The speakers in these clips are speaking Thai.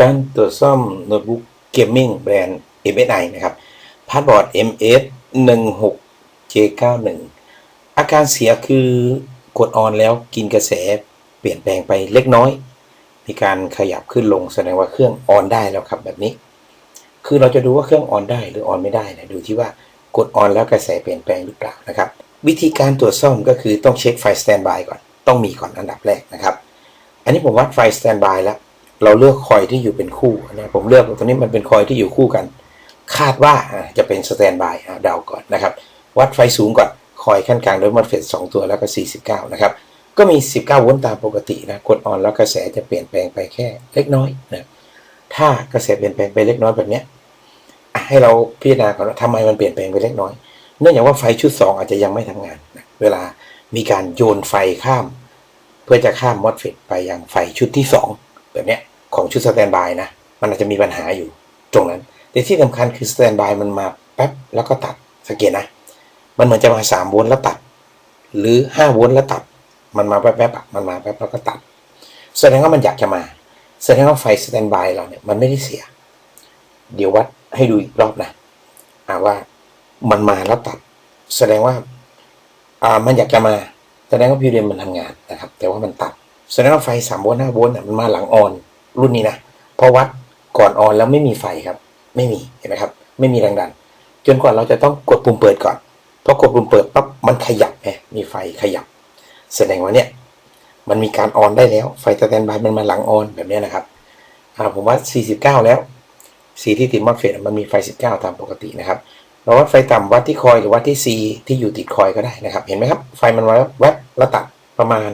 การตรวจซ่อมโน้ตบุ๊กเกมมิ่งแบรนด์ MSI นะครับพาสบอร์ด MS 1 6 J91 อาการเสียคือกดออนแล้วกินกระแสเปลี่ยนแปลงไปเล็กน้อย มีการขยับขึ้นลงแสดงว่าเครื่องออนได้แล้วครับแบบนี้ คือเราจะดูว่าเครื่องออนได้หรือออนไม่ได้นะดูที่ว่ากดออนแล้วกระแสเปลี่ยนแปลงหรือเปล่านะครับ วิธีการตรวจซ่อมก็คือต้องเช็คไฟสแตนบายก่อน ต้องมีก่อนอันดับแรกนะครับ อันนี้ผมวัดไฟสแตนบายแล้ว เราเลือกคอยที่อยู่เป็นคู่นะผมเลือกตัวนี้มันเป็นคอยที่อยู่คู่กัน คาดว่าจะเป็นสแตนบายเดาก่อนนะครับ วัดไฟสูงก่อนคอยขั้นกลางโดยมอดเฟส2ตัวแล้วก็ 49 นะครับ ก็มี 19 โวลต์ตามปกตินะกดออนแล้วกระแสจะเปลี่ยนแปลงไปแค่เล็กน้อยนะถ้ากระแสเปลี่ยนแปลงไปเล็กน้อยแบบเนี้ยให้เราพิจารณาก่อนว่าทำไมมันเปลี่ยนแปลงไปเล็กน้อย เนื่องจากว่าไฟชุด 2 อาจจะยังไม่ทำงานนะเวลามีการโยนไฟข้าม เพื่อจะข้ามมอดเฟตไปยังไฟชุดที่ 2 แบบเนี้ย ของชุดสแตนบายนะ มันอาจจะมีปัญหาอยู่ตรงนั้น แต่ที่สำคัญคือสแตนบายมันมาแป๊บแล้วก็ตัดสังเกตนะ มันเหมือนจะมา3โวลต์แล้วตัด หรือ5โวลต์แล้วตัด มันมาแป๊บๆอะมันมาแป๊บแล้วก็ตัด แสดงว่ามันอยากจะมา แสดงว่าไฟสแตนบายเราเนี่ยมันไม่ได้เสีย เดี๋ยววัดให้ดูอีกรอบนะอ่าว่ามันมาแล้วตัด แสดงว่าอ่ามันอยากจะมา แสดงว่าพิวเดียมมันทำงานนะครับ แต่ว่ามันตัด แสดงว่าไฟสามโวลต์ห้าโวลต์มันมาหลังออน รุ่นนี้นะเพราะวัดก่อนออนแล้วไม่มีไฟครับ ไม่มีเห็นไหมครับ ไม่มีแรงดัน จนกว่าเราจะต้องกดปุ่มเปิดก่อนพอกดปุ่มเปิดปั๊บมันขยับไงมีไฟขยับ แสดงว่าเนี่ยมันมีการออนได้แล้วไฟสแตนบายมันมาหลังออนแบบนี้นะครับผมว่า 49 แล้วสีที่ติดมอดเฟตมันมีไฟ 19 ตามปกตินะครับเราวัดไฟต่ำวัดที่คอยหรือวัดที่ C ที่อยู่ติดคอยก็ได้นะครับ เห็นไหมครับ ไฟมันมาแวบแล้วตัดประมาณ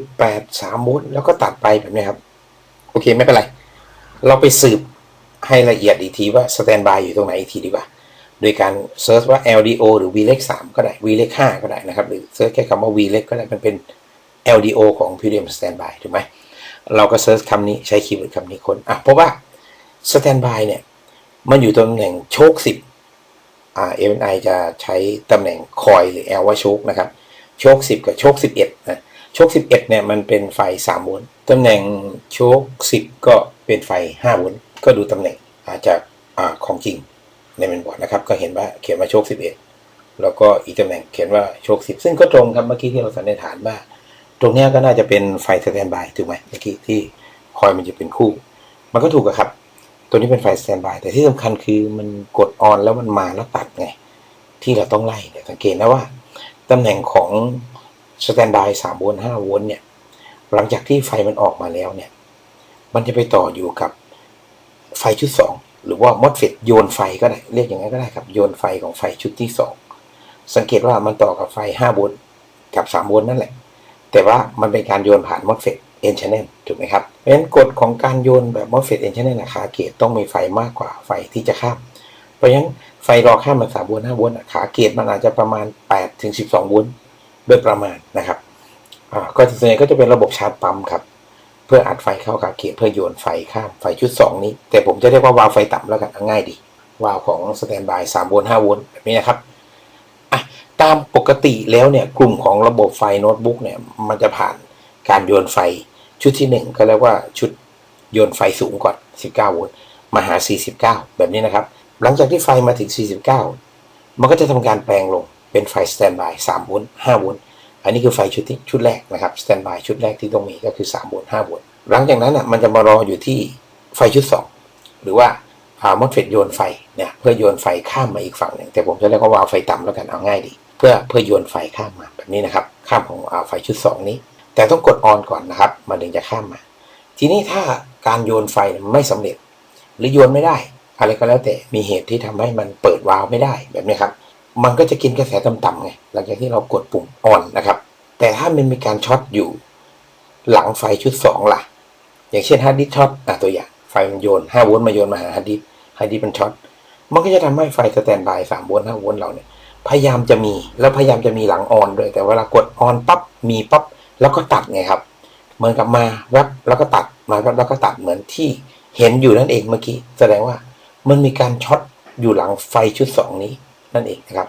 2.83โวลต์แล้วก็ตัดไปแบบนี้ครับ โอเคไม่เป็นไร เราไปสืบให้ละเอียดอีกทีว่าสแตนบายอยู่ตรงไหนอีกทีดีกว่า โดยการเซิร์ชว่า LDO หรือ V เลข3ก็ได้ V เลข5ก็ได้นะครับ หรือเซิร์ชแค่คำว่า V เลขก็ได้มันเป็น LDO ของ PDM Standby ถูกไหมเราก็เซิร์ชคำนี้ใช้คีย์เวิร์ดคำนี้คนอะเพราะว่า Standby เนี่ย มันอยู่ตำแหน่งโชค 10อ่า MNI จะใช้ตำแหน่งคอยหรือ L ว่าโชคนะครับ โชค 10 กับโชค 11นะ โชค 11 เนี่ย มันเป็นไฟ3โวลต์ตำแหน่งโชค 10 ก็เป็นไฟ5โวลต์ก็ดูตำแหน่งอาจจะของจริงในเมนบอร์ดนะครับ ก็เห็นว่าเขียนว่าโชค 11 แล้วก็อีกตำแหน่งเขียนว่าโชค 10 ซึ่งก็ตรงครับเมื่อกี้ที่เราสันนิษฐานว่า ตรงนี้ก็น่าจะเป็นไฟสแตนบายถูกไหมเมื่อกี้ที่คอยมันจะเป็นคู่ มันก็ถูกครับ ตัวนี้เป็นไฟสแตนบายแต่ที่สำคัญคือมันกดออนแล้วมันมาแล้วตัดไงที่เราต้องไล่เนี่ยสังเกตนะว่าตำแหน่งของ สแตนบายสามโวลต์ห้าโวลต์เนี่ยหลังจากที่ไฟมันออกมาแล้วเนี่ยมันจะไปต่ออยู่กับไฟชุดสองหรือว่ามอดเฟตโยนไฟก็ได้เรียกอย่างนั้นก็ได้ครับ โยนไฟของไฟชุดที่สองสังเกตว่ามันต่อกับไฟห้าโวลต์กับสามโวลต์นั่นแหละ แต่ว่ามันเป็นการโยนผ่านมอสเฟตเอนช n น l ถูกไหมครับเพราะฉะนั้นกฎของการโยนแบบมอสเฟตเอนช n น l ขาเกตต้องมีไฟมากกว่าไฟที่จะข้าม เพราะฉะนั้นไฟรอข้ามมาสามโวลต์ห้าโวลต์ขาเกตมันอาจจะประมาณ8ถึง12โวลต์ โดยประมาณนะครับก็ส่วนใหญ่ก็จะเป็นระบบชาร์จปั๊มครับ เพื่ออัดไฟเข้าขาเกตเพื่อโยนไฟข้ามไฟชุด 2 นี้ แต่ผมจะเรียกว่าวาล์วไฟต่ำแล้วกันง่ายดี วาล์วของสแตนบาย3โวลต์5โวลต์แบบนี้นะครับตามปกติแล้วเนี่ยกลุ่มของระบบไฟโน้ตบุ๊กเนี่ยมันจะผ่านการโยนไฟชุดที่ 1 ก็เรียกว่าชุดโยนไฟสูงก่อน 19 โวลต์มาหา 49 แบบนี้นะครับ หลังจากที่ไฟมาถึง 49 มันก็จะทำการแปลงลง เป็นไฟสแตนบาย3โวลต์5โวลต์อันนี้คือไฟชุดที่ชุดแรกนะครับสแตนบายชุดแรกที่ต้องมีก็คือ3โวลต์5โวลต์หลังจากนั้นอะมันจะมารออยู่ที่ไฟชุด 2 หรือว่าอามอดเฟตโยนไฟเนี่ยเพื่อโยนไฟข้ามมาอีกฝั่งหนึ่งแต่ผมจะเรียกว่าวาล์วไฟต่ำแล้วกันเอาง่ายดี เพื่อเพื่อโยนไฟข้ามมาแบบนี้นะครับ ข้ามของอาไฟชุด 2 นี้ แต่ต้องกดออนก่อนนะครับ มันถึงจะข้ามมา ทีนี้ถ้าการโยนไฟไม่สำเร็จ หรือโยนไม่ได้ อะไรก็แล้วแต่มีเหตุที่ทำให้มันเปิดวาล์วไม่ได้แบบนี้ครับ มันก็จะกินกระแสต่ำๆไงหลังจากที่เรากดปุ่มออนนะครับ แต่ถ้ามันมีการช็อตอยู่ หลังไฟชุด 2 ล่ะ อย่างเช่นฮาร์ดดิสช็อตอะตัวอย่างไฟมันโยน5โวลต์มาโยนมาหาฮาร์ดดิสก์ไฮดีมันช็อตมันก็จะทำให้ไฟสแตนบายสามโวลต์ห้าโวลต์เราเนี่ยพยายามจะมีแล้วพยายามจะมีหลังออนด้วย แต่เวลากดออนปั๊บมีปั๊บแล้วก็ตัดไงครับ เหมือนกับมาแวบแล้วก็ตัดมาแวบแล้วก็ตัดเหมือนที่เห็นอยู่นั่นเองเมื่อกี้แสดงว่ามันมีการช็อตอยู่หลังไฟชุดสองนี้ นั่นเองนะครับ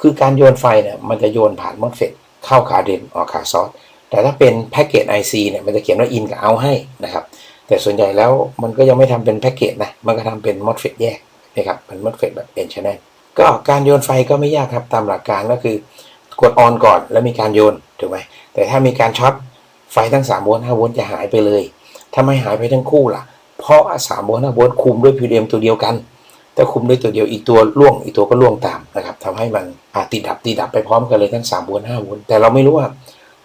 คือการโยนไฟเนี่ยมันจะโยนผ่านมอสเฟตเข้าขาเดนออกขาซอสแต่ถ้าเป็นแพ็กเกจ IC เนี่ยมันจะเขียนว่าอินกับเอาให้นะครับแต่ส่วนใหญ่แล้วมันก็ยังไม่ทำเป็นแพ็กเกจนะมันก็ทำเป็นมอสเฟตแยกนะครับเป็นมอสเฟตแบบเป็นชแนลก็การโยนไฟก็ไม่ยากครับตามหลักการก็คือกดออนก่อนแล้วมีการโยนถูกไหมแต่ถ้ามีการช็อตไฟทั้ง3โวลต์5โวลต์จะหายไปเลยถ้าไม่หายไปทั้งคู่ล่ะ เพราะ3โวลต์5โวลต์คุมด้วย PWM ตัวเดียวกัน ถ้าคุมด้วยตัวเดียวอีกตัวล่วงอีกตัวก็ล่วงตามนะครับทำให้มันติดดับติดดับไปพร้อมกันเลยทั้ง3โวลต์5โวลต์แต่เราไม่รู้ว่า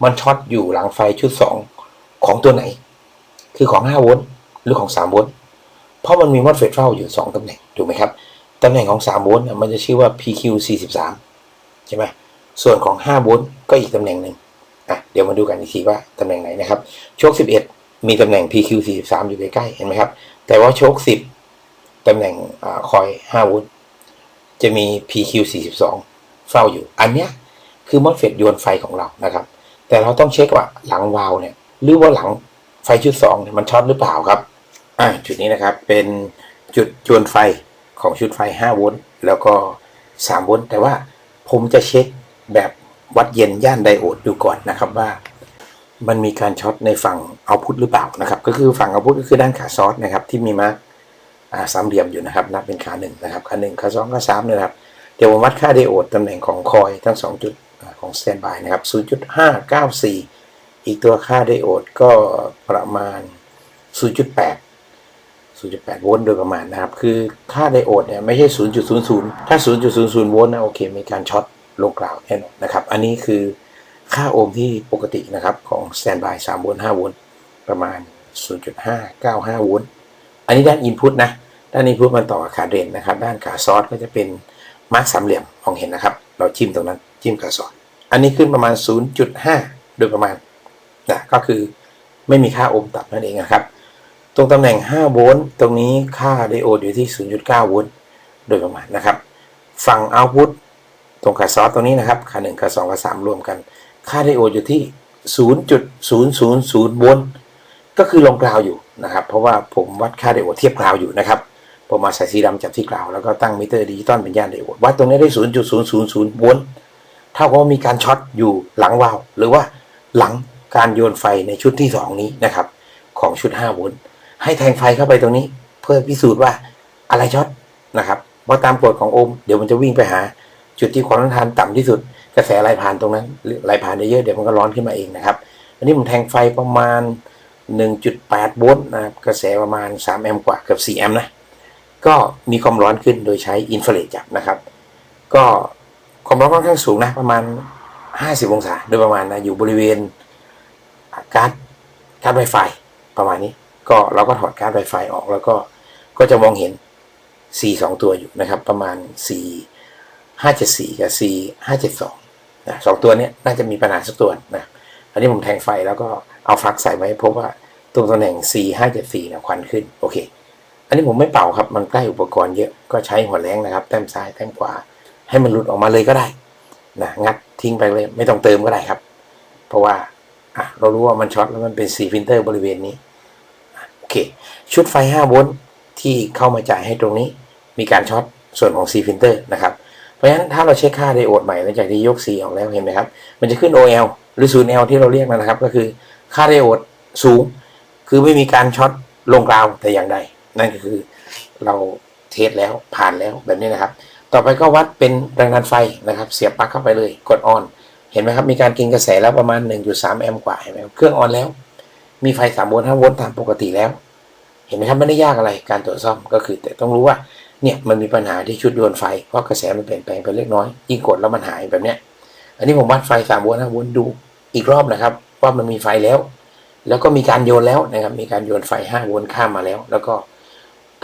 มันช็อตอยู่หลังไฟชุด 2 ของตัวไหน คือของ5โวลต์หรือของ3โวลต์เพราะมันมีมอสเฟตเฝ้าอยู่ 2ตำแหน่งถูกไหมครับตำแหน่งของ3โวลต์เนี่ยมันจะชื่อว่า PQ 43ใช่ไหมส่วนของ5โวลต์ก็อีกตำแหน่งหนึ่งอะเดี๋ยวมาดูกันอีกทีว่าตำแหน่งไหนนะครับโชค11 มีตำแหน่ง PQ 43อยู่ใกล้ๆเห็นไหมครับแต่ว่าโชค10 ตำแหน่งอคอย5โวลต์จะมี PQ 42 เฝ้าอยู่ อันเนี้ยคือมอสเฟตโยนไฟของเรานะครับ แต่เราต้องเช็คว่าหลังวาล์วเนี่ย หรือว่าหลังไฟชุด2เนี่ยมันช็อตหรือเปล่าครับ อ่าจุดนี้นะครับเป็นจุดโยนไฟของชุดไฟ 5 โวลต์แล้วก็ 3 โวลต์แต่ว่าผมจะเช็คแบบวัดเย็นย่านไดโอดดูก่อนนะครับว่า มันมีการช็อตในฝั่งเอาพุทหรือเปล่านะครับ ก็คือฝั่งเอาพุทก็คือด้านขาซอสนะครับที่มีมาร์กอ่า สามเหลี่ยมอยู่นะครับ นับเป็นขาหนึ่งนะครับขาหนึ่งขาสองขาสามนะครับ เดี๋ยวผมวัดค่าไดโอดตำแหน่งของคอยทั้งสองจุดของสแตนบายนะครับ 0.594 อีกตัวค่าไดโอดก็ประมาณ 0.8 0.8 โวลต์โดยประมาณนะครับ คือค่าไดโอดเนี่ยไม่ใช่ 0.00 ถ้า 0.00 โวลต์นะโอเค มีการช็อตลงกล่าวแน่นอนนะครับ อันนี้คือค่าโอห์มที่ปกตินะครับ ของ Standby 3โวลต์5โวลต์ประมาณ 0.595 โวลต์ อันนี้ด้าน Input นะ ด้าน Input มันต่อกับขาเดรนนะครับ ด้านขาซอสก็จะเป็นมาร์กสามเหลี่ยมมองเห็นนะครับ เราจิ้มตรงนั้นจิ้มขาซอสอันนี้ขึ้นประมาณ 0.5 โดยประมาณนะก็คือไม่มีค่าโอห์มต่ำนั่นเองนะครับ ตรงตำแหน่ง 5 โวลต์ตรงนี้ค่าไดโอดอยู่ที่ 0.9 โวลต์โดยประมาณนะครับ ฝั่งเอาพุตตรงขาซอสตรงนี้นะครับค่า1ค่า2ค่า3รวมกัน ค่าไดโอดอยู่ที่ 0.000 โวลต์ ก็คือลงกราวอยู่นะครับ เพราะว่าผมวัดค่าไดโอดเทียบกราวอยู่นะครับผมมาใส่สีดำจับที่กราวแล้วก็ตั้งมิเตอร์ดิจิตอลเป็นย่านไดโอดวัดตรงนี้ได้0.000โวลต์เท่ากับว่ามีการช็อตอยู่หลังวาล์วหรือว่าหลังการโยนไฟในชุดที่ 2 นี้นะครับ ของชุด5โวลต์ให้แทงไฟเข้าไปตรงนี้ เพื่อพิสูจน์ว่าอะไรช็อตนะครับเพราะตามกฎของโอห์มเดี๋ยวมันจะวิ่งไปหา จุดที่ความต้านทานต่ำที่สุด กระแสไหลผ่านตรงนั้นไหลผ่านเยอะเดี๋ยวมันก็ร้อนขึ้นมาเองนะครับ อันนี้ผมแทงไฟประมาณ 1.8 โวลต์นะครับกระแสประมาณ 3 แอมป์กว่าเกือบ4แอมป์นะก็มีความร้อนขึ้นโดยใช้อินฟราเรดจับนะครับ ก็ความร้อนค่อนข้างสูงนะประมาณ 50 องศาโดยประมาณนะอยู่บริเวณการ์ดการ์ดไวไฟประมาณนี้ ก็เราก็ถอดการ์ดไวไฟออกแล้วก็ก็จะมองเห็น C สองตัวอยู่นะครับ ประมาณ C 574 กับ C 572นะสองตัวนี้น่าจะมีปัญหาสักตัวนะอันนี้ผมแทงไฟแล้วก็ เอาฟลักใส่ไว้พบว่าตรงตำแหน่ง C 574นะควันขึ้นโอเค อันนี้ผมไม่เป่าครับมันใกล้อุปกรณ์เยอะก็ใช้หัวแรงนะครับ แต้มซ้ายแต้มขวา ให้มันหลุดออกมาเลยก็ได้นะงัดทิ้งไปเลยไม่ต้องเติมก็ได้ครับ เพราะว่าอะเรารู้ว่ามันช็อตแล้วมันเป็นซีฟิลเตอร์บริเวณนี้โอเค ชุดไฟ 5 โวลต์ที่เข้ามาจ่ายให้ตรงนี้มีการช็อตส่วนของซีฟิลเตอร์นะครับเพราะฉะนั้นถ้าเราเช็คค่าไดโอดใหม่หลังจากที่ยก C ออกแล้วเห็นไหมครับ มันจะขึ้น OL หรือ 0L ที่เราเรียกนะครับ ก็คือ ค่าไดโอดสูง คือไม่มีการช็อตลงกราวแต่อย่างใด นั่นก็คือเราเทสแล้วผ่านแล้วแบบนี้นะครับ ต่อไปก็วัดเป็นแรงดันไฟนะครับ เสียบปลั๊กเข้าไปเลยกดออน เห็นไหมครับ มีการกินกระแสแล้วประมาณ 1.3 แอมป์กว่าเห็นไหมครับเครื่องออนแล้ว มีไฟ3โวลต์5โวลต์ตามปกติแล้ว เห็นไหมครับไม่ได้ยากอะไรการตรวจซ่อมก็คือ แต่ต้องรู้ว่าเนี่ยมันมีปัญหาที่ชุดโยนไฟเพราะกระแสมันเปลี่ยนแปลงไปเล็กน้อยยิ่งกดแล้วมันหายแบบเนี้ยอันนี้ผมวัดไฟ3โวลต์5โวลต์ดูอีกรอบนะครับ ว่ามันมีไฟแล้ว แล้วก็มีการโยนแล้วนะครับ มีการโยนไฟ5โวลต์ข้ามมาแล้ว แล้วก็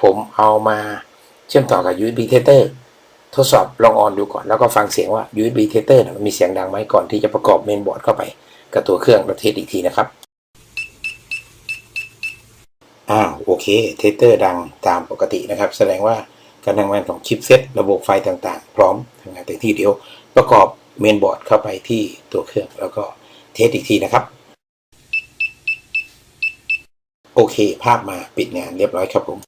ผมเอามาเชื่อมต่อกับ USB Tester ทดสอบลองออนดูก่อน แล้วก็ฟังเสียงว่า USB Tester เนี่ยมันมีเสียงดังไหมก่อนที่จะประกอบเมนบอร์ดเข้าไปกับตัวเครื่องแล้วเทสอีกทีนะครับอ้าวโอเค เทสเตอร์ดังตามปกตินะครับ แสดงว่าการทำงานของชิปเซตระบบไฟต่างๆ พร้อมทำงานเต็มที่เดียว ประกอบเมนบอร์ดเข้าไปที่ตัวเครื่องแล้วก็ เทสอีกทีนะครับ โอเค ภาพมาปิดงานเรียบร้อยครับผม